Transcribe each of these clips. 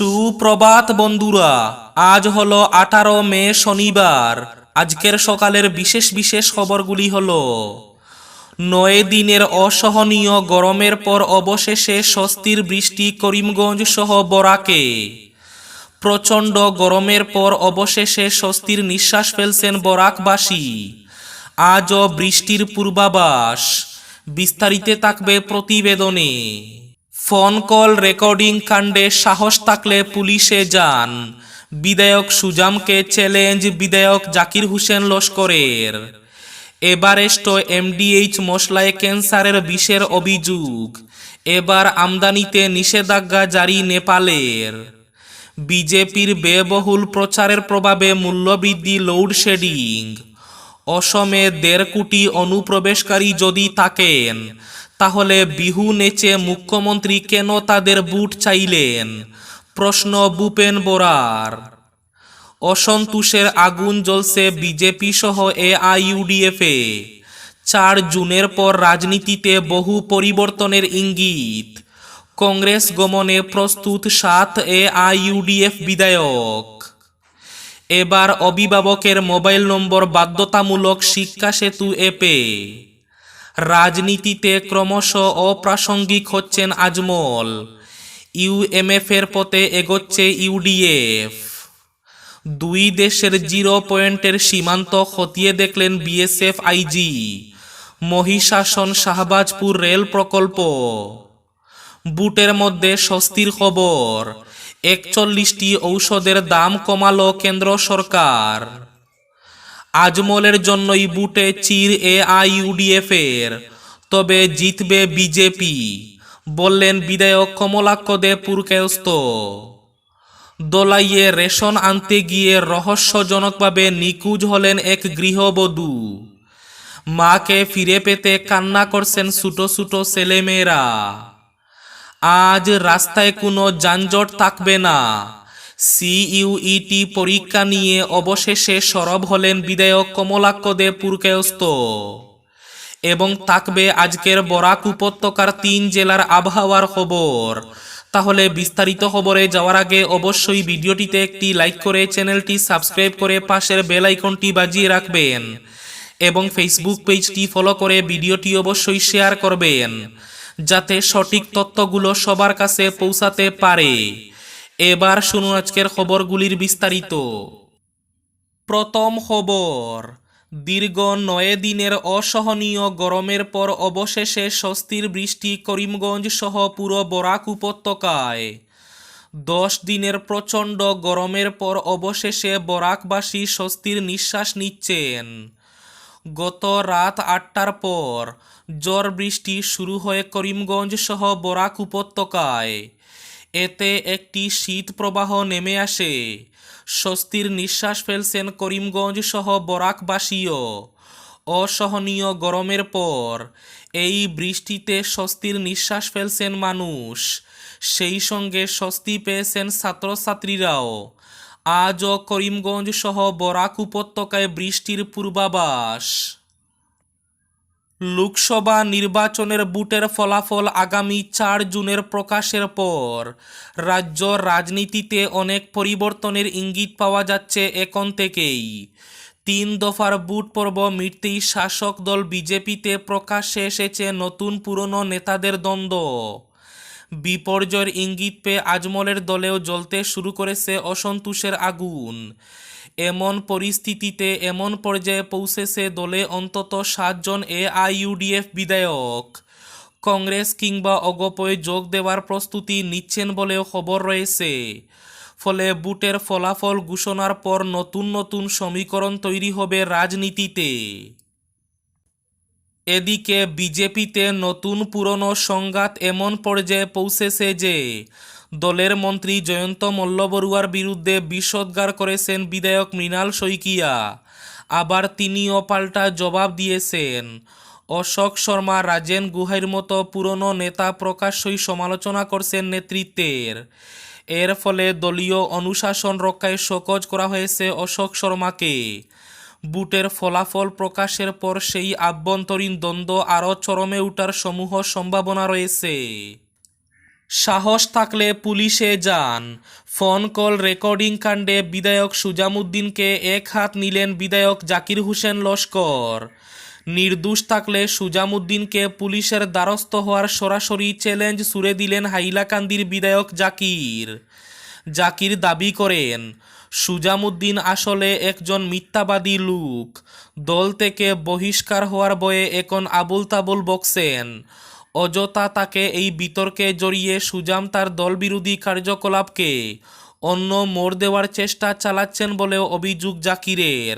সুপ্রভাত বন্ধুরা, আজ হলো আঠারো মে শনিবার। আজকের সকালের বিশেষ বিশেষ খবরগুলি হলো, নয় দিনের অসহনীয় গরমের পর অবশেষে স্বস্তির বৃষ্টি করিমগঞ্জ সহ বরাকে। প্রচণ্ড গরমের পর অবশেষে স্বস্তির নিঃশ্বাস ফেলছেন বরাকবাসী। আজও বৃষ্টির পূর্বাভাস। বিস্তারিতে থাকবে প্রতিবেদনে। ফোন কল রেকর্ডিং কাণ্ডে সাহস থাকলে পুলিশে যান। বিধায়ক সুজামকে চ্যালেঞ্জ বিধায়ক জাকির হোসেন লস্করের। এভারেস্ট এমডিএইচ মশলায় ক্যান্সারের বিষের অভিযোগ। এবার আমদানিতে নিষেধাজ্ঞা জারি নেপালের। বিজেপির ব্যয়বহুল প্রচারের প্রভাবে মূল্যবৃদ্ধি লোডশেডিং। অসমে দেড় কোটি অনুপ্রবেশকারী যদি থাকেন তাহলে বিহু নেচে মুখ্যমন্ত্রী কেন তাদের বুট চাইলেন? প্রশ্ন ভূপেন বোরার। অসন্তোষের আগুন জ্বলছে বিজেপি সহ এআইইউডিএফ। এ চার জুনের পর রাজনীতিতে বহু পরিবর্তনের ইঙ্গিত। কংগ্রেস গমনে প্রস্তুত সাত এ এআইইউডিএফ বিধায়ক। এবার অভিভাবকের মোবাইল নম্বর বাধ্যতামূলক শিক্ষা সেতু অ্যাপে রাজনীতিতে ক্রমশ অপ্রাসঙ্গিক হচ্ছেন আজমল। ইউএমএফ এর পথে এগোচ্ছে ইউডিএফ। দুই দেশের জিরো পয়েন্টের সীমান্ত খতিয়ে দেখলেন BSF IG. Mahisasan Shahbazpur rail প্রকল্প। বুটের মধ্যে স্বস্তির খবর, একচল্লিশটি ঔষধের দাম কমালো কেন্দ্র সরকার। আজমলের জন্যই বুটে চির এ আইইউডিএফ এর। তবে জিতবে বিজেপি, বললেন বিধায়ক কমলাক্ষ দে পুরকায়স্ত দোলাইয়ে রেশন আনতে গিয়ে রহস্যজনকভাবে নিখোঁজ হলেন এক গৃহবধূ। মাকে ফিরে পেতে কান্না করছেন ছোটো ছোটো ছেলেমেয়েরা। আজ রাস্তায় কোনো যানজট থাকবে না। সিইউইটি পরীক্ষা নিয়ে অবশেষে সরব হলেন বিধায়ক কমলাক্ষ দে পুরকায়স্ত এবং থাকবে আজকের বরাক উপত্যকার তিন জেলার আবহাওয়ার খবর। তাহলে বিস্তারিত খবরে যাওয়ার আগে অবশ্যই ভিডিওটিতে একটি লাইক করে চ্যানেলটি সাবস্ক্রাইব করে পাশের বেল আইকনটি বাজিয়ে রাখবেন। এবং ফেসবুক পেজটি ফলো করে ভিডিওটি অবশ্যই শেয়ার করবেন। যাতে সঠিক তথ্যগুলো সবার কাছে পৌঁছাতে পারে। এবার শুনুন আজকের খবরগুলির বিস্তারিত। প্রথম খবর, দীর্ঘ নয় দিনের অসহনীয় গরমের পর অবশেষে স্বস্তির বৃষ্টি করিমগঞ্জ সহ পুরো বরাক উপত্যকায়। দশ দিনের প্রচণ্ড গরমের পর অবশেষে বরাকবাসী স্বস্তির নিঃশ্বাস নিচ্ছেন। গত রাত আটটার পর জ্বর বৃষ্টি শুরু হয়ে করিমগঞ্জ সহ বরাক উপত্যকায়। এতে একটি শীত প্রবাহ নেমে আসে। স্বস্তির নিঃশ্বাস ফেলছেন করিমগঞ্জ সহ বরাকবাসীও। অসহনীয় গরমের পর এই বৃষ্টিতে স্বস্তির নিঃশ্বাস ফেলছেন মানুষ। সেই সঙ্গে স্বস্তি পেয়েছেন ছাত্রছাত্রীরাও। আজও করিমগঞ্জ সহ বরাক উপত্যকায় বৃষ্টির পূর্বাভাস। লোকসভা নির্বাচনের বুটের ফলাফল আগামী চার জুনের প্রকাশের পর। রাজ্য রাজনীতিতে অনেক পরিবর্তনের ইঙ্গিত পাওয়া যাচ্ছে এখন থেকেই। তিন দফার বুট পর্ব মিটতেই শাসক দল বিজেপিতে প্রকাশ্যে এসেছে নতুন পুরনো নেতাদের দ্বন্দ্ব। বিপর্যয়ের ইঙ্গিত পেয়ে আজমলের দলেও জ্বলতে শুরু করেছে অসন্তোষের আগুন। এমন পরিস্থিতিতে এমন পর্যায়ে পৌঁছেছে দলে অন্তত সাতজন এআইইউডিএফ বিধায়ক। কংগ্রেস কিংবা অগপয়ে যোগ দেওয়ার প্রস্তুতি নিচ্ছেন বলেও খবর রয়েছে। ফলে বুটের ফলাফল ঘোষণার পর নতুন নতুন সমীকরণ তৈরি হবে রাজনীতিতে। এদিকে বিজেপিতে নতুন পুরনো সংঘাত এমন পর্যায়ে পৌঁছেছে যে, দলের মন্ত্রী জয়ন্ত মল্লবরুয়ার বিরুদ্ধে বিষোদ্গার করেছেন বিধায়ক মৃণাল শইকিয়া। আবার তিনিও পাল্টা জবাব দিয়েছেন। অশোক শর্মা, রাজেন গুহাইর মতো পুরনো নেতা প্রকাশ্যই সমালোচনা করছেন নেতৃত্বের। এর ফলে দলীয় অনুশাসন রক্ষায় শোকজ করা হয়েছে অশোক শর্মাকে। বুটের ফলাফল প্রকাশের পর সেই আভ্যন্তরীণ দ্বন্দ্ব আরও চরমে ওঠার সমূহ সম্ভাবনা রয়েছে। সাহস থাকলে পুলিশে যান। ফোন কল রেকর্ডিং কাণ্ডে বিধায়ক সুজামুদ্দিনকে এক হাত নিলেন বিধায়ক জাকির হোসেন লস্কর। নির্দোষ থাকলে সুজামুদ্দিনকে পুলিশের দ্বারস্থ হওয়ার সরাসরি চ্যালেঞ্জ সুরে দিলেন হাইলাকান্দির বিধায়ক জাকির। জাকির দাবি করেন সুজামুদ্দিন আসলে একজন মিথ্যাবাদী লোক। দল থেকে বহিষ্কার হওয়ার বয়ে এখন আবুল তাবুল বকছেন। অযথা তাকে এই বিতর্কে জড়িয়ে সুজাম তার দলবিরোধী কার্যকলাপকে অন্য মোড় দেওয়ার চেষ্টা চালাচ্ছেন বলেও অভিযোগ জাকিরের।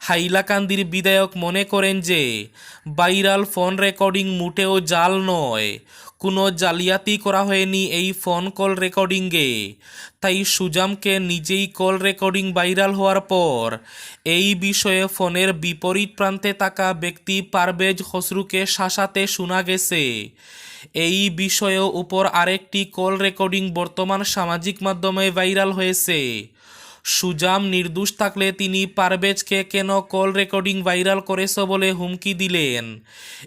হাইলাকান্দির বিধায়ক মনে করেন যে, ভাইরাল ফোন রেকর্ডিং মোটেও জাল নয়। কোনো জালিয়াতি করা হয়নি এই ফোন কল রেকর্ডিংয়ে। তাই সুজামকে নিজেই কল রেকর্ডিং ভাইরাল হওয়ার পর এই বিষয়ে ফোনের বিপরীত প্রান্তে থাকা ব্যক্তি পারভেজ খসরুকে শাসাতে শোনা গেছে। এই বিষয়েও উপর আরেকটি কল রেকর্ডিং বর্তমান সামাজিক মাধ্যমে ভাইরাল হয়েছে। সুজাম নির্দোষ থাকলে তিনি পারভেজকে কেন কল রেকর্ডিং ভাইরাল করেছ বলে হুমকি দিলেন?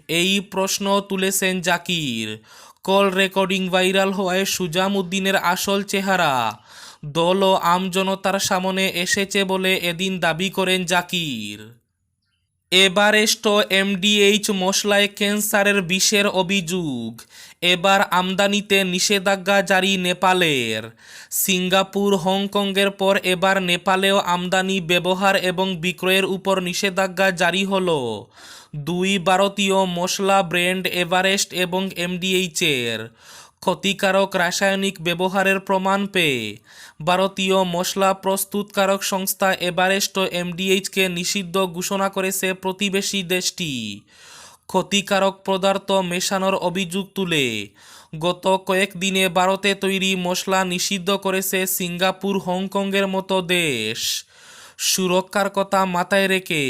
এই প্রশ্ন তুলেছেন জাকির। কল রেকর্ডিং ভাইরাল হওয়ায় সুজাম উদ্দিনের আসল চেহারা। দল ও আমজনতার সামনে এসেছে বলে এদিন দাবি করেন জাকির। এভারেস্ট এমডিএইচ মশলায় ক্যান্সারের বিষের অভিযোগ। এবার আমদানিতে নিষেধাজ্ঞা জারি নেপালের। সিঙ্গাপুর, হংকংয়ের পর এবার নেপালেও আমদানি, ব্যবহার এবং বিক্রয়ের উপর নিষেধাজ্ঞা জারি হল। দুই ভারতীয় মশলা ব্র্যান্ড এভারেস্ট এবং এমডিএইচের। ক্ষতিকারক রাসায়নিক ব্যবহারের প্রমাণ পেয়ে ভারতীয় মশলা প্রস্তুতকারক সংস্থা এভারেস্ট এমডিএইচকে নিষিদ্ধ ঘোষণা করেছে প্রতিবেশী দেশটি। ক্ষতিকারক পদার্থ মেশানোর অভিযোগ তুলে গত কয়েকদিনে ভারতে তৈরি মশলা নিষিদ্ধ করেছে সিঙ্গাপুর, হংকংয়ের মতো দেশ। সুরক্ষার কথা মাথায় রেখে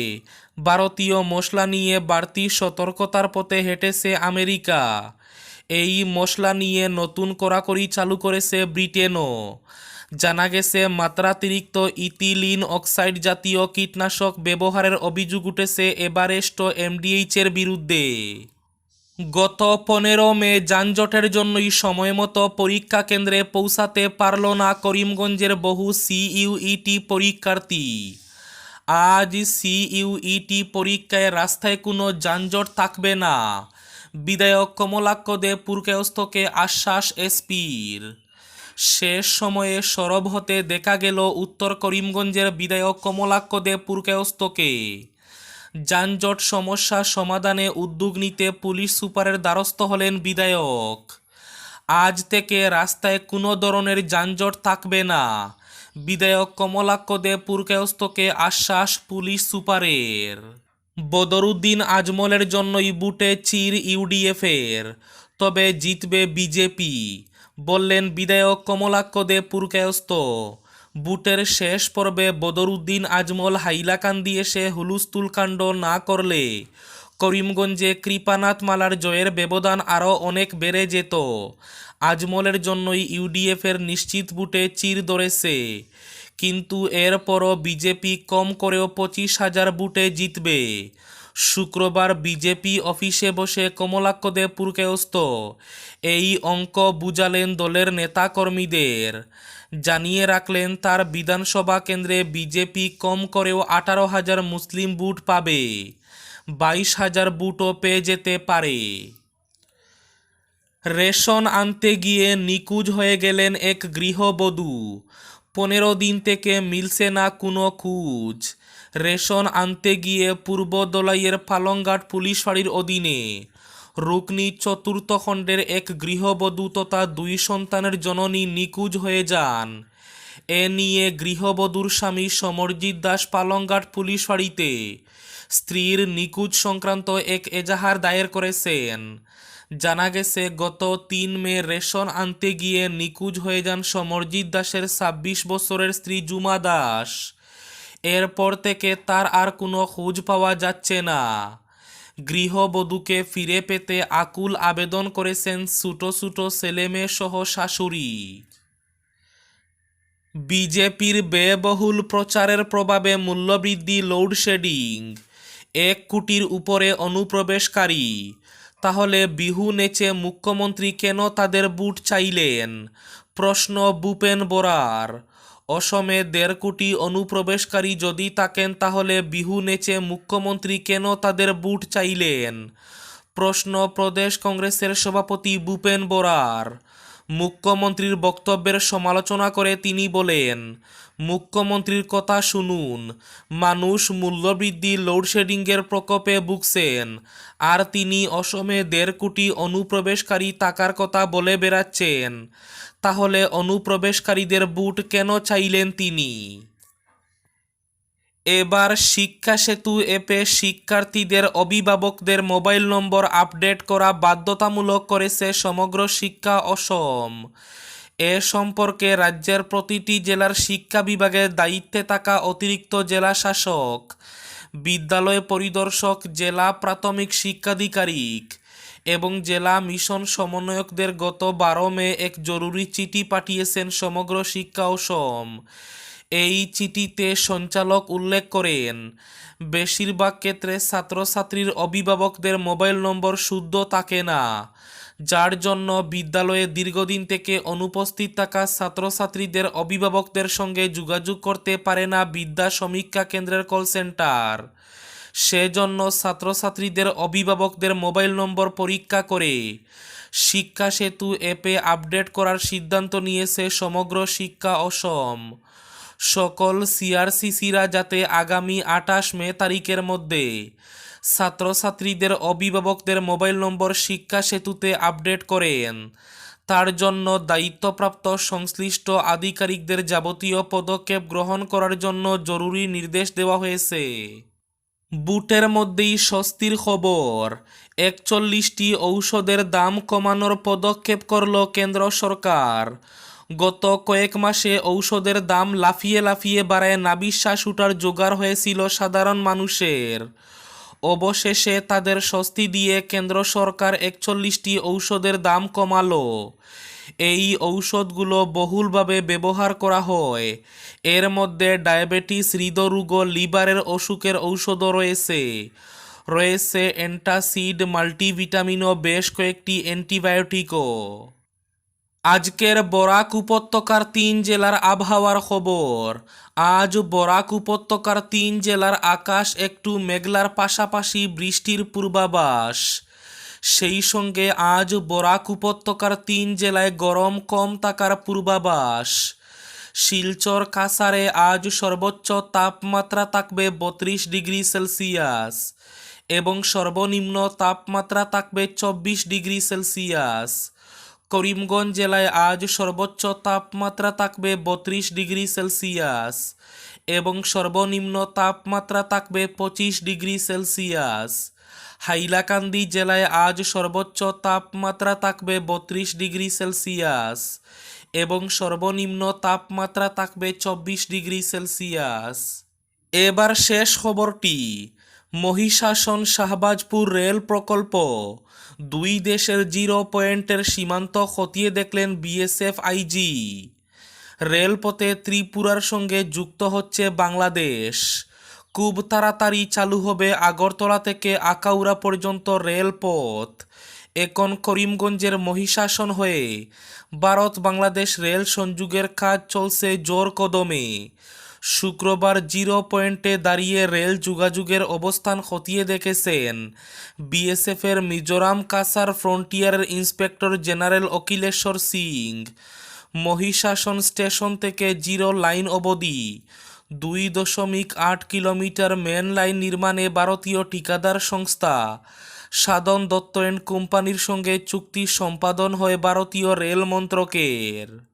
ভারতীয় মশলা নিয়ে বাড়তি সতর্কতার পথে হেঁটেছে আমেরিকা। এই মশলা নিয়ে নতুন কড়াকড়ি চালু করেছে ব্রিটেনও। জানা গেছে, মাত্রাতিরিক্ত ইথিলিন অক্সাইড জাতীয় কীটনাশক ব্যবহারের অভিযোগ উঠেছে এভারেস্ট এমডিএইচের বিরুদ্ধে। গত পনেরো মে যানজটের জন্যই সময়মতো পরীক্ষা কেন্দ্রে পৌঁছাতে পারল না করিমগঞ্জের বহু সিইউইটি পরীক্ষার্থী। আজ সিইউইটি পরীক্ষায় রাস্তায় কোনো যানজট থাকবে না। বিধায়ক কমলাক্ষ দে আশ্বাস এসপির। শেষ সময়ে সরব হতে দেখা গেল উত্তর করিমগঞ্জের বিধায়ক কমলাক্ষ দে যানজট সমস্যা সমাধানে উদ্যোগ নিতে পুলিশ সুপারের দ্বারস্থ হলেন বিধায়ক। আজ থেকে রাস্তায় কোনো ধরনের যানজট থাকবে না। বিধায়ক কমলাক্ষ দে আশ্বাস পুলিশ সুপারের। বদরুদ্দিন আজমলের জন্যই বুটে চির ইউডিএফের। তবে জিতবে বিজেপি। বললেন বিধায়ক কমলাক্ষ দে পুরকায়স্থ বুটের শেষ পর্বে বদরুদ্দিন আজমল হাইলাকান্দি এসে হুলুস্থুল কাণ্ড না করলে করিমগঞ্জে কৃপানাথ মালার জয়ের ব্যবধান আরও অনেক বেড়ে যেত। আজমলের জন্যই ইউডিএফের নিশ্চিত বুটে চির ধরেছে কিন্তু এরপরও বিজেপি কম করেও পঁচিশ হাজার বুটে জিতবে। শুক্রবার বিজেপি অফিসে বসে কমলাক্ষ দে পুরকায়স্থ এই অঙ্ক বুঝালেন দলের নেতাকর্মীদের। জানিয়ে রাখলেন, তার বিধানসভা কেন্দ্রে বিজেপি কম করেও আঠারো হাজার মুসলিম বুট পাবে। বাইশ হাজার বুটও পেয়ে যেতে পারে। রেশন আনতে গিয়ে নিকুজ হয়ে গেলেন এক গৃহবধূ। পনেরো দিন থেকে মিলছে না কোনো খুঁজ। রেশন আনতে গিয়ে পূর্ব দলাইয়ের পালংঘাট পুলিশ ফাঁড়ির অধীনে। রুকনি চতুর্থ খণ্ডের এক গৃহবধূ তথা দুই সন্তানের জননী নিকুজ হয়ে যান। এ নিয়ে গৃহবধূর স্বামী সমরজিৎ দাস পালংঘাট পুলিশ ফাঁড়িতে। স্ত্রীর নিকুজ সংক্রান্ত এক এজাহার দায়ের করেছেন। জানা গেছে, গত তিন মে রেশন আনতে গিয়ে নিকুজ হয়ে যান সমরজিৎ দাসের ছাব্বিশ বছরের স্ত্রী জুমা দাস। এরপর থেকে তার আর কোনো খোঁজ পাওয়া যাচ্ছে না। গৃহবধূকে ফিরে পেতে আকুল আবেদন করেছেন ছোটো ছোটো ছেলেমেয়ে সহ শাশুড়ি। বিজেপির ব্যয়বহুল প্রচারের প্রভাবে মূল্যবৃদ্ধি লোডশেডিং। এক কোটির উপরে অনুপ্রবেশকারী। তাহলে বিহু নেচে মুখ্যমন্ত্রী কেন তাদের বুট চাইলেন? প্রশ্ন ভূপেন বোরার। অসমে দেড় কোটি অনুপ্রবেশকারী যদি থাকেন, তাহলে বিহু নেচে মুখ্যমন্ত্রী কেন তাদের বুট চাইলেন? প্রশ্ন প্রদেশ কংগ্রেসের সভাপতি ভূপেন বোরার। মুখ্যমন্ত্রীর বক্তব্যের সমালোচনা করে তিনি বলেন, মুখ্যমন্ত্রীর কথা শুনুন। মানুষ মূল্যবৃদ্ধি লোডশেডিংয়ের প্রকোপে ভুগছেন। আর তিনি অসমে দেড় কোটি অনুপ্রবেশকারী টাকার কথা বলে বেড়াচ্ছেন। তাহলে অনুপ্রবেশকারীদের বুট কেন চাইলেন তিনি? এবার শিক্ষা সেতু অ্যাপে শিক্ষার্থীদের অভিভাবকদের মোবাইল নম্বর আপডেট করা বাধ্যতামূলক করেছে সমগ্র শিক্ষা অসম। এ সম্পর্কে রাজ্যের প্রতিটি জেলার শিক্ষা বিভাগের দায়িত্বে থাকা অতিরিক্ত জেলা শাসক, বিদ্যালয় পরিদর্শক, জেলা প্রাথমিক শিক্ষাধিকারিক এবং জেলা মিশন সমন্বয়কদের গত বারো মে এক জরুরি চিঠি পাঠিয়েছেন সমগ্র শিক্ষা অসম। এই চিঠিতে সঞ্চালক উল্লেখ করেন, বেশিরভাগ ক্ষেত্রে ছাত্রছাত্রীর অভিভাবকদের মোবাইল নম্বর শুদ্ধ থাকে না, যার জন্য বিদ্যালয়ে দীর্ঘদিন থেকে অনুপস্থিত থাকা ছাত্রছাত্রীদের অভিভাবকদের সঙ্গে যোগাযোগ করতে পারে না বিদ্যা সমীক্ষা কেন্দ্রের কল সেন্টার। সেজন্য ছাত্রছাত্রীদের অভিভাবকদের মোবাইল নম্বর পরীক্ষা করে শিক্ষা সেতু অ্যাপে আপডেট করার সিদ্ধান্ত নিয়েছে সমগ্র শিক্ষা অসম। সকল সিআরসিসিরা যাতে আগামী আঠাশ মে তারিখের মধ্যে ছাত্রছাত্রীদের অভিভাবকদের মোবাইল নম্বর শিক্ষা সেতুতে আপডেট করেন। তার জন্য দায়িত্বপ্রাপ্ত সংশ্লিষ্ট আধিকারিকদের যাবতীয় পদক্ষেপ গ্রহণ করার জন্য জরুরি নির্দেশ দেওয়া হয়েছে। বুটের মধ্যেই স্বস্তির খবর, একচল্লিশটি ঔষধের দাম কমানোর পদক্ষেপ করল কেন্দ্র সরকার। গত কয়েক মাসে ঔষধের দাম লাফিয়ে লাফিয়ে বাড়ায় নাবিশ্বাস উঠার জোগাড় হয়েছিল সাধারণ মানুষের। অবশেষে তাদের স্বস্তি দিয়ে কেন্দ্র সরকার একচল্লিশটি ঔষধের দাম কমালো। এই ঔষধগুলো বহুলভাবে ব্যবহার করা হয়। এর মধ্যে ডায়াবেটিস, হৃদরোগ, লিভারের অসুখের ঔষধও রয়েছে। রয়েছে অ্যান্টাসিড মাল্টিভিটামিন ও বেশ কয়েকটি অ্যান্টিবায়োটিকও। আজকের বরাক উপত্যকার তিন জেলার আবহাওয়ার খবর। আজ বরাক উপত্যকার তিন জেলার আকাশ একটু মেঘলার পাশাপাশি বৃষ্টির পূর্বাভাস। সেই সঙ্গে আজ বরাক উপত্যকার তিন জেলায় গরম কম থাকার পূর্বাভাস। শিলচর কাসারে আজ সর্বোচ্চ তাপমাত্রা থাকবে বত্রিশ ডিগ্রি সেলসিয়াস এবং সর্বনিম্ন তাপমাত্রা থাকবে চব্বিশ ডিগ্রি সেলসিয়াস। করিমগঞ্জ জেলায় আজ সর্বোচ্চ তাপমাত্রা থাকবে বত্রিশ ডিগ্রি সেলসিয়াস এবং সর্বনিম্ন তাপমাত্রা থাকবে পঁচিশ ডিগ্রি সেলসিয়াস। হাইলাকান্দি জেলায় আজ সর্বোচ্চ তাপমাত্রা থাকবে বত্রিশ ডিগ্রি সেলসিয়াস এবং সর্বনিম্ন তাপমাত্রা থাকবে চব্বিশ ডিগ্রি সেলসিয়াস। এবার শেষ খবরটি। মহিষাসন শাহবাজপুর রেল প্রকল্প। দুই দেশের জিরো পয়েন্টের সীমান্ত খতিয়ে দেখলেন বিএসএফ আইজি। রেলপথে ত্রিপুরার সঙ্গে যুক্ত হচ্ছে বাংলাদেশ। খুব তাড়াতাড়ি চালু হবে আগরতলা থেকে আকাউড়া পর্যন্ত রেলপথ। এখন করিমগঞ্জের মহিষাসন হয়ে ভারত বাংলাদেশ রেল সংযোগের কাজ চলছে জোর কদমে। শুক্রবার জিরো পয়েন্টে দাঁড়িয়ে রেল যোগাযোগের অবস্থান খতিয়ে দেখেছেন। বিএসএফের Mizoram Cachar ফ্রন্টিয়ারের inspector general Akhileshwar Singh. Mahisasan station থেকে জিরো লাইন অবধি। দুই দশমিক আট কিলোমিটার মেন লাইন নির্মাণে ভারতীয় ঠিকাদার সংস্থা। সাধন দত্ত অ্যান্ড কোম্পানির সঙ্গে চুক্তি সম্পাদন হয় ভারতীয় রেল মন্ত্রকের।